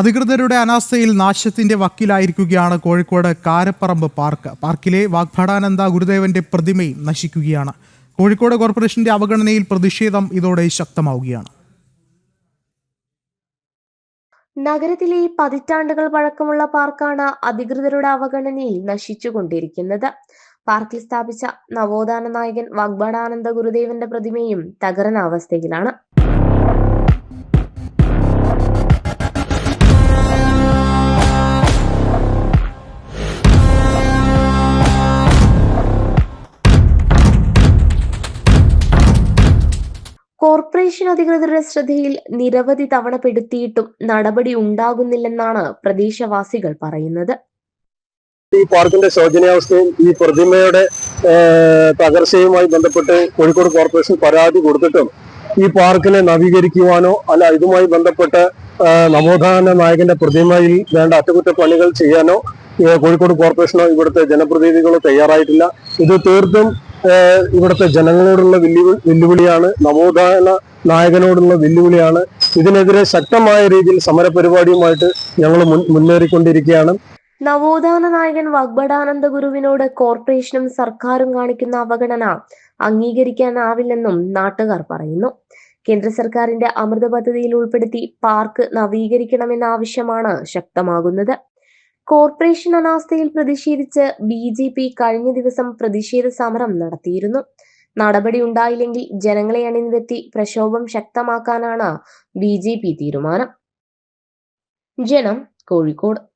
അധികൃതരുടെ അനാസ്ഥയിൽ നാശത്തിന്റെ വക്കിലായിരിക്കുകയാണ് കോഴിക്കോട് കാരപ്പറമ്പ് പാർക്ക്. പാർക്കിലെ വാഗ്ഭടാനന്ദ ഗുരുദേവന്റെ പ്രതിമയും നശിക്കുകയാണ്. കോഴിക്കോട് കോർപ്പറേഷന്റെ അവഗണനയിൽ പ്രതിഷേധം ഇതോടെ ശക്തമാവുകയാണ്. നഗരത്തിലെ പതിറ്റാണ്ടുകൾ പഴക്കമുള്ള പാർക്കാണ് അധികൃതരുടെ അവഗണനയിൽ നശിച്ചുകൊണ്ടിരിക്കുന്നത്. പാർക്കിൽ സ്ഥാപിച്ച നവോത്ഥാന നായകൻ വാഗ്ഭടാനന്ദ ഗുരുദേവന്റെ പ്രതിമയും തകർന്ന അവസ്ഥയിലാണ്. കോർപ്പറേഷൻ അധികൃതരുടെ ശ്രദ്ധയിൽ നിരവധി തവണ പെടുത്തിയിട്ടും നടപടി ഉണ്ടാകുന്നില്ലെന്നാണ് പ്രദേശവാസികൾ പറയുന്നത്. ഈ പാർക്കിന്റെ ശോചനീയാവസ്ഥയും ഈ പ്രതിമയുടെ തകർച്ചയുമായി ബന്ധപ്പെട്ട് കോഴിക്കോട് കോർപ്പറേഷൻ പരാതി കൊടുത്തിട്ടും ഈ പാർക്കിനെ നവീകരിക്കുവാനോ അല്ല ഇതുമായി ബന്ധപ്പെട്ട് നവോത്ഥാന നായകന്റെ പ്രതിമയിൽ വേണ്ട അറ്റകുറ്റപ്പണികൾ ചെയ്യാനോ കോഴിക്കോട് കോർപ്പറേഷനോ ഇവിടുത്തെ ജനപ്രതിനിധികളോ തയ്യാറായിട്ടില്ല. ഇത് തീർത്തും ഇവിടുത്തെ ജനങ്ങളോടുള്ള വെല്ലുവിളി വെല്ലുവിളിയാണ് നവോത്ഥാന നായകനോടുള്ള വെല്ലുവിളിയാണ്. ഇതിനെതിരെ ശക്തമായ രീതിയിൽ സമരപരിപാടിയുമായിട്ട് ഞങ്ങൾ മുന്നേറിക്കൊണ്ടിരിക്കുകയാണ്. നവോത്ഥാന നായകൻ വാഗ്ബടാനന്ദ ഗുരുവിനോട് കോർപ്പറേഷനും സർക്കാരും കാണിക്കുന്ന അവഗണന അംഗീകരിക്കാനാവില്ലെന്നും നാട്ടുകാർ പറയുന്നു. കേന്ദ്ര സർക്കാരിന്റെ അമൃത പദ്ധതിയിൽ ഉൾപ്പെടുത്തി പാർക്ക് നവീകരിക്കണമെന്ന ആവശ്യമാണ് ശക്തമാകുന്നത്. കോർപ്പറേഷൻ അനാസ്ഥയിൽ പ്രതിഷേധിച്ച് ബി ജെ പി കഴിഞ്ഞ ദിവസം പ്രതിഷേധ സമരം നടത്തിയിരുന്നു. നടപടി ഉണ്ടായില്ലെങ്കിൽ ജനങ്ങളെ അണിനിരത്തി പ്രക്ഷോഭം ശക്തമാക്കാനാണ് ബി തീരുമാനം. ജനം കോഴിക്കോട്.